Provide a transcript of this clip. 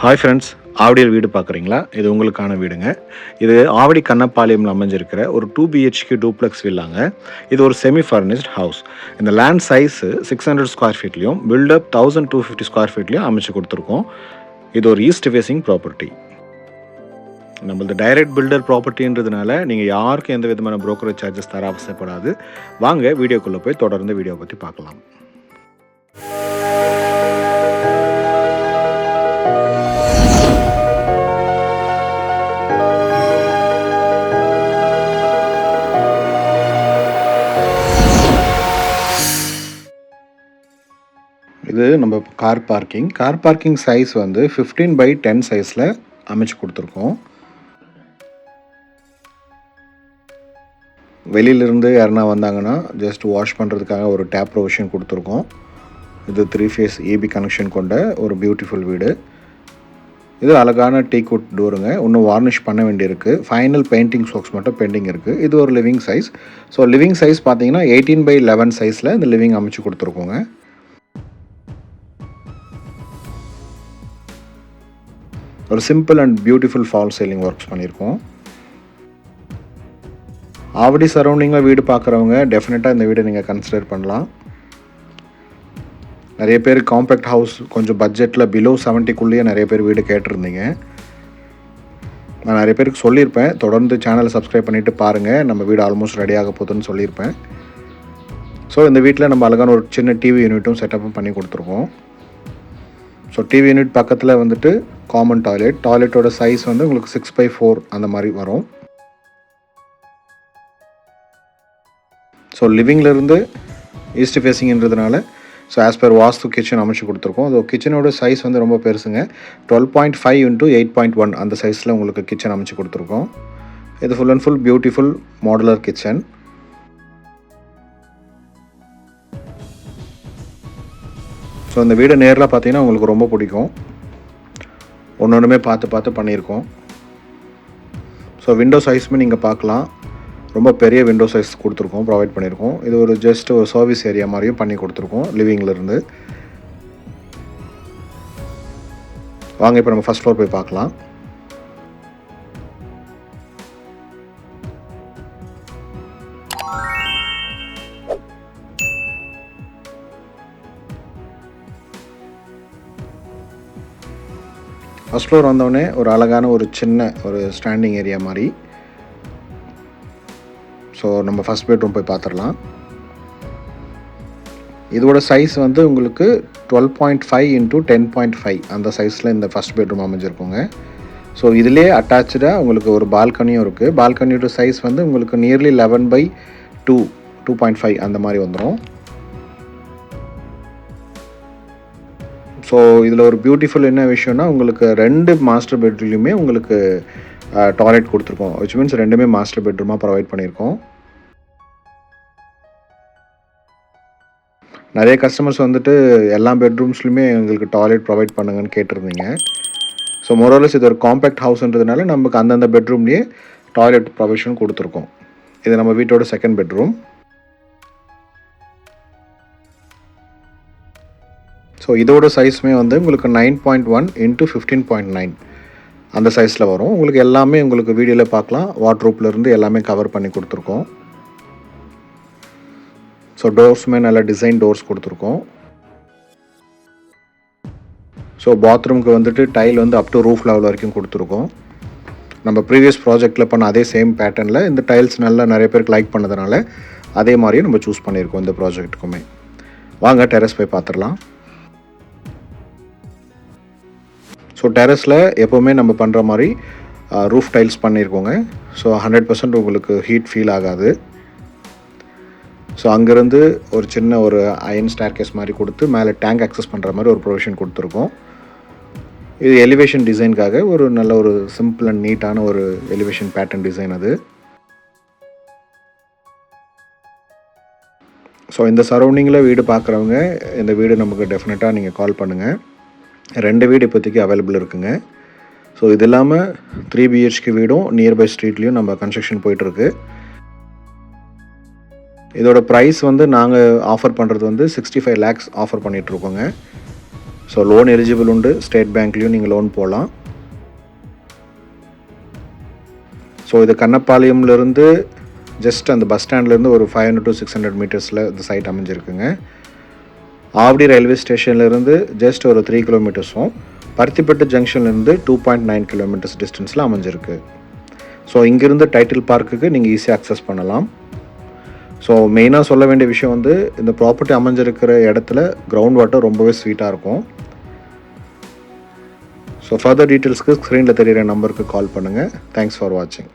Hi friends ஆவடியில் வீடு பார்க்குறீங்களா? இது உங்களுக்கான வீடுங்க. இது ஆவடி கண்ணப்பாளையம்ல அமைஞ்சிருக்கிற ஒரு டூ பிஹெச்கே டூப்ளெக்ஸ் வில்லாங்க இது ஒரு செமி ஃபர்னிஷ்ட் ஹவுஸ் இந்த land size six hundred square ஃபீட்லேயும் built up thousand two fifty square ஃபீட்லேயும் அமைச்சு கொடுத்துருக்கோம். இது ஒரு ஈஸ்ட் ஃபேஸிங் ப்ராப்பர்ட்டி நம்மளது டைரக்ட் பில்டர் ப்ராப்பர்ட்டின்றதுனால நீங்கள் யாருக்கும் எந்த விதமான brokerage சார்ஜஸ் தர அவசியப்படாது. வாங்க வீடியோக்குள்ளே போய் தொடர்ந்து வீடியோ பற்றி பார்க்கலாம். இது நம்ம car parking car parking size வந்து 15 பை டென் சைஸில் அமைச்சு கொடுத்துருக்கோம். வெளியிலிருந்து யாருனா வந்தாங்கன்னா ஜஸ்ட் வாஷ் பண்ணுறதுக்காக ஒரு டேப் ப்ரொவிஷன் கொடுத்துருக்கோம். இது த்ரீ ஃபேஸ் ஏபி கனெக்ஷன் கொண்ட ஒரு பியூட்டிஃபுல் வீடு. இது அழகான டீக்குட் டோருங்க இன்னும் வார்னிஷ் பண்ண வேண்டியிருக்கு. ஃபைனல் பெயிண்டிங் ஒர்க்ஸ் மட்டும் பெண்டிங் இருக்குது இது ஒரு living size so living size பார்த்தீங்கன்னா எயிட்டீன் பை லெவன் சைஸில் இந்த லிவிங் அமைச்சு கொடுத்துருக்கோங்க. ஒரு simple and beautiful false ceiling works பண்ணியிருக்கோம். ஆவடி சரௌண்டிங்கில் வீடு பார்க்குறவங்க டெஃபினட்டாக இந்த வீடை நீங்கள் கன்சிடர் பண்ணலாம். நிறைய பேர் காம்பேக்ட் ஹவுஸ் கொஞ்சம் பட்ஜெட்டில் பிலோ செவன்ட்டிக்குள்ளேயே நிறைய பேர் வீடு கேட்டிருந்தீங்க. நான் நிறைய பேருக்கு சொல்லியிருப்பேன். தொடர்ந்து சேனலை சப்ஸ்கிரைப் பண்ணிவிட்டு பாருங்கள் நம்ம வீடு ஆல்மோஸ்ட் ரெடி ஆக போகுதுன்னு சொல்லியிருப்பேன். ஸோ இந்த வீட்டில் நம்ம அழகான ஒரு சின்ன டிவி யூனிட்டும் செட்டப்பும் பண்ணி கொடுத்துருக்கோம். ஸோ டிவி யூனிட் பக்கத்தில் வந்துட்டு காமன் டாய்லெட் டாய்லெட்டோட சைஸ் வந்து உங்களுக்கு சிக்ஸ் பை ஃபோர் அந்த மாதிரி வரும். ஸோ லிவிங்லேருந்து east ஃபேஸிங்ன்றதுனால so as per vastu kitchen அமைச்சு கொடுத்துருக்கோம். அது கிச்சனோட சைஸ் வந்து ரொம்ப பெருசுங்க. Twelve point five into eight point one அந்த சைஸில் உங்களுக்கு கிச்சன் அமைச்சு கொடுத்துருக்கோம். இது full and full beautiful modular kitchen so இந்த வீடு நேரில் பார்த்தீங்கன்னா உங்களுக்கு ரொம்ப பிடிக்கும். ஒன்று ஒன்றுமே பார்த்து பார்த்து பண்ணியிருக்கோம். ஸோ விண்டோ சைஸுமே நீங்கள் பார்க்கலாம். ரொம்ப பெரிய விண்டோ சைஸ் கொடுத்துருக்கோம் ப்ரொவைட் பண்ணியிருக்கோம். இது ஒரு ஜஸ்ட் ஒரு சர்வீஸ் ஏரியா மாதிரியும் பண்ணி கொடுத்துருக்கோம் லிவிங்லேருந்து வாங்க இப்போ நம்ம ஃபஸ்ட் ஃப்ளோர் போய் பார்க்கலாம். ஃபஸ்ட் ஃப்ளோர் வந்தோடனே ஒரு அழகான ஒரு சின்ன ஒரு ஸ்டாண்டிங் ஏரியா மாதிரி. ஸோ நம்ம ஃபஸ்ட் பெட்ரூம் போய் பார்த்துடலாம். இதோட சைஸ் வந்து உங்களுக்கு twelve point five into ten point five அந்த சைஸில் இந்த ஃபஸ்ட் பெட்ரூம் அமைஞ்சிருக்குங்க. ஸோ இதிலே அட்டாச்சாக உங்களுக்கு ஒரு பால்கனியும் இருக்குது பால்கனியோட சைஸ் வந்து உங்களுக்கு nearly eleven by two two point five அந்த மாதிரி வந்துடும் ஸோ இதில் ஒரு பியூட்டிஃபுல் என்ன விஷயம்னா உங்களுக்கு ரெண்டு மாஸ்டர் பெட்ரூம்லையுமே உங்களுக்கு டாய்லெட் கொடுத்துருக்கோம். விச் மீன்ஸ் ரெண்டுமே மாஸ்டர் பெட்ரூமாக ப்ரொவைட் பண்ணியிருக்கோம். நிறைய கஸ்டமர்ஸ் வந்துட்டு எல்லா பெட்ரூம்ஸ்லையுமே எங்களுக்கு டாய்லெட் ப்ரொவைட் பண்ணுங்கன்னு கேட்டிருந்தீங்க. ஸோ மொரோலஸ் இது ஒரு காம்பேக்ட் ஹவுஸ்ன்றதுனால நமக்கு அந்தந்த பெட்ரூம்லேயே டாய்லெட் ப்ரொவிஷன் கொடுத்துருக்கோம். இது நம்ம வீட்டோட செகண்ட் பெட்ரூம் ஸோ இதோட சைஸுமே வந்து உங்களுக்கு nine point one into fifteen point nine அந்த சைஸில் வரும். உங்களுக்கு எல்லாமே உங்களுக்கு வீடியோவில் பார்க்கலாம். வாட்ரூப்லேருந்து எல்லாமே கவர் பண்ணி கொடுத்துருக்கோம். ஸோ டோர்ஸுமே நல்ல டிசைன் டோர்ஸ் கொடுத்துருக்கோம். ஸோ பாத்ரூம்க்கு வந்துட்டு டைல் வந்து அப் டு ரூஃப் லெவல் வரைக்கும் கொடுத்துருக்கோம். நம்ம ப்ரீவியஸ் ப்ராஜெக்டில் பண்ண அதே சேம் பேட்டர்னில் இந்த டைல்ஸ் நல்லா நிறைய பேருக்கு லைக் பண்ணதுனால அதே மாதிரியே நம்ம சூஸ் பண்ணியிருக்கோம் இந்த ப்ராஜெக்ட்டுக்குமே வாங்க டெரஸ் போய் பார்த்துடலாம். ஸோ டெரஸில் எப்போவுமே நம்ம பண்ணுற மாதிரி ரூஃப் டைல்ஸ் பண்ணியிருக்கோங்க ஸோ ஹண்ட்ரட் பர்சன்ட் உங்களுக்கு ஹீட் ஃபீல் ஆகாது. ஸோ அங்கேருந்து ஒரு சின்ன ஒரு அயன் ஸ்டேர்கேஸ் மாதிரி கொடுத்து மேலே டேங்க் அக்சஸ் பண்ணுற மாதிரி ஒரு ப்ரொவிஷன் கொடுத்துருக்கோம். இது எலிவேஷன் டிசைனுக்காக ஒரு நல்ல ஒரு சிம்பிள் அண்ட் நீட்டான ஒரு எலிவேஷன் பேட்டர்ன் டிசைன் அது. ஸோ இந்த சரௌண்டிங்கில் வீடு பார்க்குறவங்க இந்த வீடு நமக்கு டெஃபினட்டாக நீங்கள் கால் பண்ணுங்கள் ரெண்டு வீடு இப்போதைக்கு அவைலபிள் இருக்குங்க. ஸோ இது இல்லாமல் த்ரீ பிஹெச்கே வீடும் நியர்பை ஸ்ட்ரீட்லேயும் நம்ம கன்ஸ்ட்ரக்ஷன் போயிட்டுருக்கு. இதோட ப்ரைஸ் வந்து நாங்கள் ஆஃபர் பண்ணுறது வந்து சிக்ஸ்டி ஃபைவ் லேக்ஸ் ஆஃபர் பண்ணிகிட்ருக்கோங்க ஸோ லோன் எலிஜிபிள் உண்டு. ஸ்டேட் பேங்க்லேயும் நீங்கள் லோன் போகலாம் ஸோ இது கண்ணப்பாளையம்லேருந்து ஜஸ்ட் அந்த பஸ் ஸ்டாண்ட்லேருந்து ஒரு five hundred to six hundred மீட்டர்ஸில் இந்த சைட் அமைஞ்சிருக்குங்க. ஆவடி ரயில்வே ஸ்டேஷன்லேருந்து ஜஸ்ட் ஒரு த்ரீ கிலோமீட்டர்ஸும் பருத்திப்பட்டு ஜங்ஷன்லேருந்து டூ பாயிண்ட் நைன் கிலோமீட்டர்ஸ் டிஸ்டன்ஸில் அமைஞ்சிருக்கு. ஸோ இங்கேருந்து டைட்டில் பார்க்குக்கு நீங்கள் ஈஸியாக அக்சஸ் பண்ணலாம். ஸோ மெயினாக சொல்ல வேண்டிய விஷயம் வந்து இந்த ப்ராப்பர்ட்டி அமைஞ்சிருக்கிற இடத்துல கிரவுண்ட் வாட்டர் ரொம்பவே ஸ்வீட்டாக இருக்கும். ஸோ ஃபர்தர் டீட்டெயில்ஸ்க்கு ஸ்க்ரீனில் தெரியிற நம்பருக்கு கால் பண்ணுங்கள் தேங்க்ஸ் ஃபார் வாட்சிங்